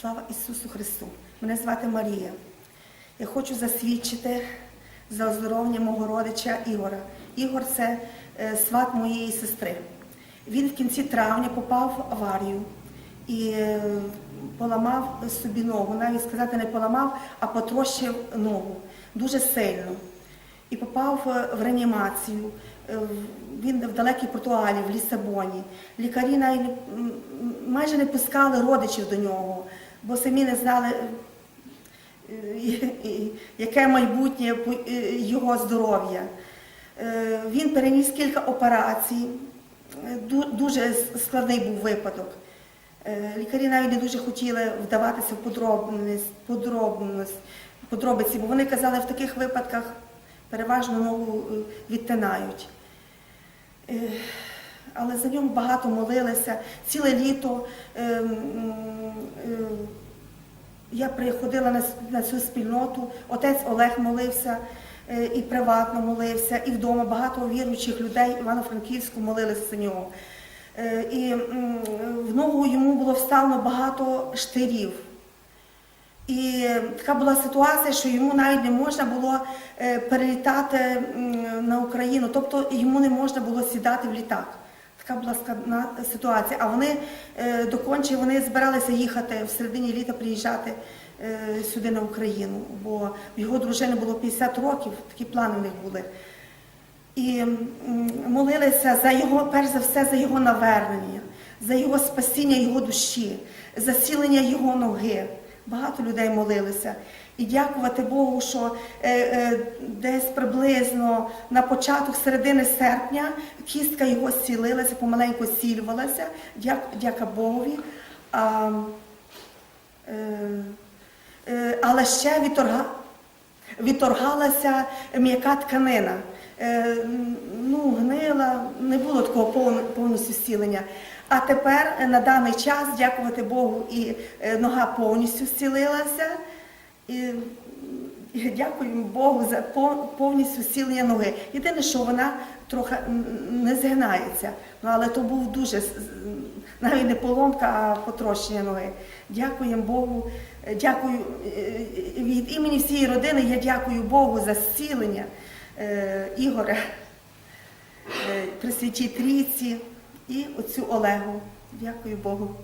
Слава Ісусу Христу! Мене звати Марія. Я хочу засвідчити за оздоровлення мого родича Ігора. Ігор це е, сват моєї сестри. Він в кінці травня попав в аварію і е, поламав собі ногу. Навіть сказати не поламав, а потрощив ногу дуже сильно. І попав е, в реанімацію. Він в далекій Португалії, в Лісабоні. Лікарі навіть майже не пускали родичів до нього, бо самі не знали, е, яке майбутнє е, його здоров'я. Е, Він переніс кілька операцій. Дуже складний був випадок. Лікарі навіть не дуже хотіли вдаватися в подробниць, подробниць, подробиці, бо вони казали, в таких випадках переважно ногу відтинають. Але за нього багато молилися. Ціле літо е, е, я приходила на, на цю спільноту, отець Олег молився е, і приватно молився, і вдома багато віруючих людей Івано-Франківську молилися за нього. Е, І в ногу йому було вставлено багато штирів. І така була ситуація, що йому навіть не можна було е, перелітати на Україну, тобто йому не можна було сідати в літак. Така була складна ситуація. А вони е, доконче вони збиралися їхати в середині літа, приїжджати е, сюди на Україну, бо в його дружини було 50 років, такі плани в них були. І молилися за його, перш за все, за його навернення, за його спасіння його душі, за цілення його ноги. Багато людей молилися. І дякувати Богу, що е, е, десь приблизно на початок середини серпня кістка його зцілилася, помаленьку зцілювалася. Дяк, дяка Богові. А, е, е, але ще відторга, відторгалася м'яка тканина. Е, ну, не було такого повн- повністю зцілення. А тепер е, на даний час, дякувати Богу, і е, нога повністю зцілилася. І, дякуємо Богу за повністю зцілення ноги. Єдине, що вона трохи не згинається. Ну, але то був дуже навіть не поломка, а потрощення ноги. Дякуємо Богу. Е, Дякую від імені всієї родини. Я дякую Богу за зцілення Ігоря, Пресвятій Трійці і оцю Олегу. Дякую Богу.